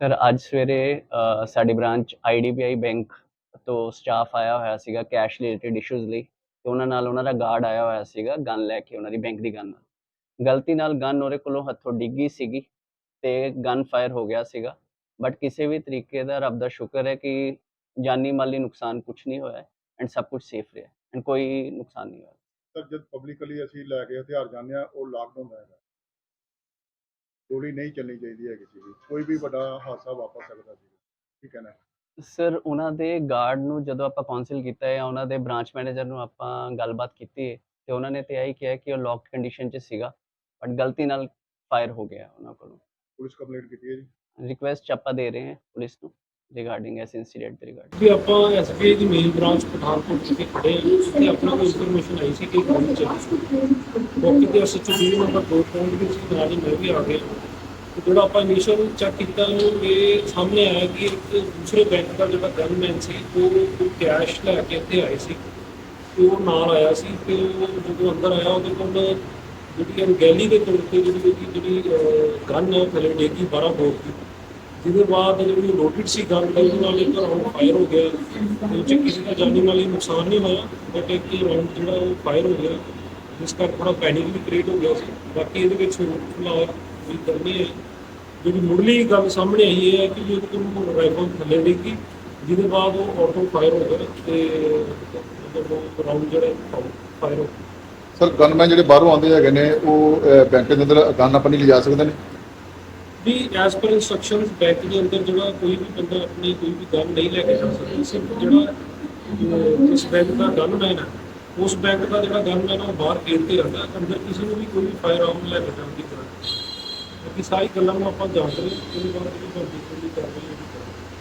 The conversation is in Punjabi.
ਸਰ ਅੱਜ ਸਵੇਰੇ ਅ, ਸਾਡੀ ਬ੍ਰਾਂਚ ਆਈਡੀਬੀਆਈ ਬੈਂਕ ਤੋਂ ਸਟਾਫ ਆਇਆ ਹੋਇਆ ਸੀਗਾ ਕੈਸ਼ ਰਿਲੇਟਡ ਇਸ਼ੂਜ਼ ਲਈ ਤੇ ਉਹਨਾਂ ਨਾਲ ਉਹਨਾਂ ਦਾ ਗਾਰਡ ਆਇਆ ਹੋਇਆ ਸੀਗਾ ਗਨ ਲੈ ਕੇ ਉਹਨਾਂ ਦੀ ਬੈਂਕ ਦੀ ਗਨ ਨਾਲ। ਗਲਤੀ ਨਾਲ ਗਨ ਉਹਦੇ ਕੋਲੋਂ ਹੱਥੋਂ ਡਿੱਗੀ ਸੀਗੀ ਤੇ ਗਨ ਫਾਇਰ ਹੋ ਗਿਆ ਸੀਗਾ। ਬਟ ਕਿਸੇ ਵੀ ਤਰੀਕੇ ਦਾ ਰੱਬ ਦਾ ਸ਼ੁਕਰ ਹੈ ਕਿ ਜਾਨੀ ਮਾਲੀ ਨੁਕਸਾਨ ਕੁਝ ਨਹੀਂ ਹੋਇਆ ਐਂਡ ਸਭ ਕੁਝ ਸੇਫ ਰਿਹਾ ਐਂਡ ਕੋਈ ਨੁਕਸਾਨ ਨਹੀਂ ਹੋਇਆ। ਸਰ ਜਦ ਪਬਲਿਕਲੀ ਅਸੀਂ ਲੈ ਕੇ ਹਥਿਆਰ ਜਾਂਦੇ ਆ ਉਹ ਲਾਕਡਾਊਨ ਹੈਗਾ। ਗੋਲੀ ਨਹੀਂ ਚੱਲਣੀ ਚਾਹੀਦੀ ਹੈ ਕਿਸੇ ਦੀ ਕੋਈ ਵੀ ਵੱਡਾ ਹਾਦਸਾ ਵਾਪਰ ਸਕਦਾ ਸੀ। ਠੀਕ ਹੈ ਨਾ? ਸਰ ਉਹਨਾਂ ਦੇ ਗਾਰਡ ਨੂੰ ਜਦੋਂ ਆਪਾਂ ਕਾਉਂਸਲ ਕੀਤਾ ਹੈ ਉਹਨਾਂ ਦੇ ਬ੍ਰਾਂਚ ਮੈਨੇਜਰ ਨੂੰ ਆਪਾਂ ਗੱਲਬਾਤ ਕੀਤੀ ਹੈ ਤੇ ਉਹਨਾਂ ਨੇ ਤੇ ਆਹੀ ਕਿਹਾ ਕਿ ਉਹ ਲੌਕ ਕੰਡੀਸ਼ਨ 'ਚ ਸੀਗਾ ਬਟ ਗਲਤੀ ਨਾਲ ਫਾਇਰ ਹੋ ਗਿਆ ਉਹਨਾਂ ਕੋਲੋਂ। ਪੁਲਿਸ ਕੰਪਲੇਂਟ ਕੀਤੀ ਹੈ ਜੀ? ਰਿਕੁਐਸਟ ਆਪਾਂ ਦੇ ਰਹੇ ਹਾਂ ਪੁਲਿਸ ਨੂੰ। ਰਿਗਾਰਡਿੰਗ ਇਸ ਇਨਸੀਡੈਂਟ ਦੇ ਰਿਗਾਰਡਿੰਗ ਵੀ ਆਪਾਂ ਐਸਬੀਆਈ ਦੀ ਮੇਨ ਬ੍ਰਾਂਚ ਪਠਾਨਕੋਟ ਵਿਖੇ ਖੜੇ ਹਾਂ ਤੇ ਆਪਣਾ ਕੋਈ ਇਨਫੋਰਮੇਸ਼ਨ ਆਈ ਸੀ ਕਿ ਗੋਲੀ ਚੱਲੀ ਮੌਕੇ ਤੇ ਐਸਐਚਓ ਜੀ ਨੰਬਰ 2 ਪਹੁੰਚ ਗਏ ਸੀ ਨਾਲ ਹੀ ਮੈਂ ਵੀ ਆ ਗਿਆ ਤੇ ਜਿਹੜਾ ਆਪਾਂ ਇਨੀਸ਼ੀਅਲ ਚੈੱਕ ਕੀਤਾ, ਉਹ ਇਹ ਸਾਹਮਣੇ ਆਇਆ ਕਿ ਇੱਕ ਦੂਸਰੇ ਬੈਂਕ ਦਾ ਜਿਹੜਾ ਗਨਮੈਨ ਸੀ, ਉਹ ਕੈਸ਼ ਲੈ ਕੇ ਇੱਥੇ ਆਏ ਸੀ। ਤੇ ਉਹ ਨਾਲ ਆਇਆ ਸੀ ਤੇ ਉਹ ਜਦੋਂ ਅੰਦਰ ਆਇਆ, ਉਹਦੇ ਕੋਲ ਜਿਹੜੀ ਅਣਗਹਿਲੀ ਦੇ ਤੌਰ ਤੇ ਜਿਹੜੀ ਜਿਹੜੀ ਗਨ ਹੈ ਉਹ ਥੱਲੇ 12 ਬੋਰ ਦੀ। ਜਿਹਦੇ ਬਾਅਦ ਜਿਹੜੀ ਲੋਡਡ ਸੀ ਗਨ ਤੇ ਉਹਦੇ ਨਾਲ ਇੱਕ ਰਾਉਂਡ ਫਾਇਰ ਹੋ ਗਿਆ। ਤੇ ਉਹ 'ਚ ਕਿਸੇ ਦਾ ਜਾਨੀ ਮਾਲੀ ਨੁਕਸਾਨ ਨਹੀਂ ਹੋਇਆ ਬਟ ਇੱਕ ਰਾਉਂਡ ਜਿਹੜਾ ਉਹ ਫਾਇਰ ਹੋ ਗਿਆ। ਜਿਸ ਕਰਕੇ ਥੋੜਾ ਪੈਨਿਕ ਵੀ ਕ੍ਰੀਏਟ ਹੋ ਗਿਆ ਸੀ। ਬਾਕੀ ਇਹਦੇ ਵਿੱਚ ਫਿਲਹਾਲ ਵੀ ਕਰਨੀ ਹੈ। ਜਿਹੜੀ ਮੁੱਢਲੀ ਗੱਲ ਸਾਹਮਣੇ ਆਈ ਹੈ ਕਿ ਉਹਦੇ ਕੋਲ ਰਾਈਫਲ ਥੱਲੇ ਡਿੱਗੀ, ਜਿਹਦੇ ਬਾਅਦ ਉਹ ਆਟੋ ਫਾਇਰ ਹੋ ਗਿਆ ਤੇ ਮਤਲਬ ਰਾਉਂਡ ਜਿਹੜਾ ਫਾਇਰ ਹੋ ਗਿਆ। ਸਰ ਗਨਮੈਨ ਜਿਹੜੇ ਬਾਹਰੋਂ ਆਉਂਦੇ ਹੈਗੇ ਨੇ, ਉਹ ਬੈਂਕ ਦੇ ਅੰਦਰ ਗਨ ਆਪਣੀ ਲਿਜਾ ਸਕਦੇ ਨੇ? ਵੀ ਐਸ ਪਰ ਇਨਸਟਰਕਸ਼ਨਸ ਬੈਂਕ ਦੇ ਅੰਦਰ ਜਿਹੜਾ ਕੋਈ ਵੀ ਬੰਦਾ ਆਪਣੀ ਕੋਈ ਵੀ ਗੱਲ ਨਹੀਂ ਲੈ ਕੇ ਜਾ ਸਕਦਾ ਸਿਰਫ ਜਿਹੜਾ ਅਹ, ਇਸ ਬੈਂਕ ਦਾ ਗਨਮੈਨ ਹੈ ਉਸ ਬੈਂਕ ਦਾ ਜਿਹੜਾ ਗਨਮੈਨ ਉਹ ਬਾਹਰ ਗੇਟ ਤੇ ਰਹਿੰਦਾ ਅੰਦਰ ਕਿਸੇ ਨੂੰ ਵੀ ਕੋਈ ਵੀ ਫਾਇਰ ਆਰਮ ਲੈ ਕੇ ਜਾਣ ਦੀ ਜ਼ਰੂਰਤ ਨਹੀਂ। ਬਾਕੀ ਸਾਰੀ ਗੱਲਾਂ ਨੂੰ ਆਪਾਂ ਜਾਣਦੇ ਹਾਂ ਉਹਦੇ ਬਾਅਦ ਜਿਹੜੀ ਬੰਦੀ ਕੋਈ ਕਾਰਵਾਈ